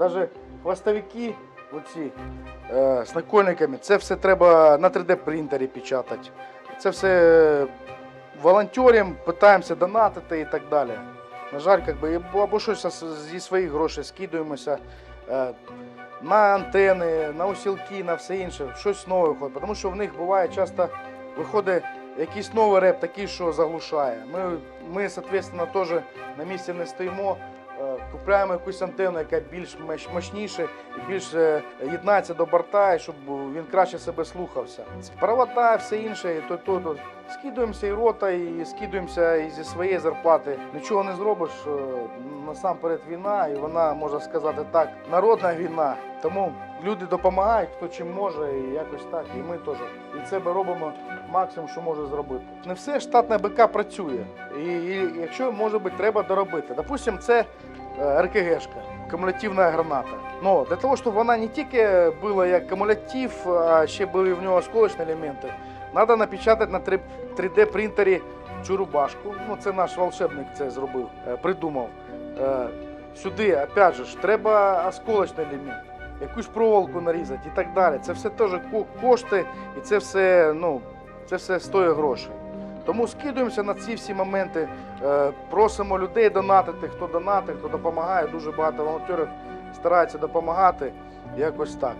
Навіть хвостовики оці, е, з накольниками, це все треба на 3D принтері печатати. Це все волонтерам питаємося донатити і так далі. На жаль, как би, або щось зі своїх грошей скидуємося е, на антени, на усілки, на все інше, щось нове виходить. Тому що в них буває часто виходить якийсь новий реп, такий, що заглушає. Ми, ми соответственно, теж на місці не стоїмо. Е, Купляємо якусь антенну, яка більш мощ- мощніша і більш е, єднається до борта, і щоб він краще себе слухався. Провода, все інше, і то, то, то. скидуємося і рота, і скидуємося і зі своєї зарплати. Нічого не зробиш. Насамперед війна, і вона можна сказати так, народна війна. Тому люди допомагають, хто чим може, і якось так. І ми теж від себе робимо максимум, що може зробити. Не все штатне БК працює. І, і якщо може бути, треба доробити. Допустимо, це е, РКГшка, кумулятивна граната. Ну, для того, щоб вона не тільки була як кумулятив, а ще були в нього осколочні елементи, треба напечатати на 3D принтері цю рубашку. Ну, це наш волшебник це зробив, е, придумав. Е, Сюди, опять же, треба осколочний елемент, якусь проволоку нарізати і так далі. Це все теж ко- кошти, і це все, ну, це все стоїть грошей. Тому скидуємося на ці всі моменти, е, просимо людей донатити, хто донатить, хто допомагає. Дуже багато волонтерів стараються допомагати. Якось так.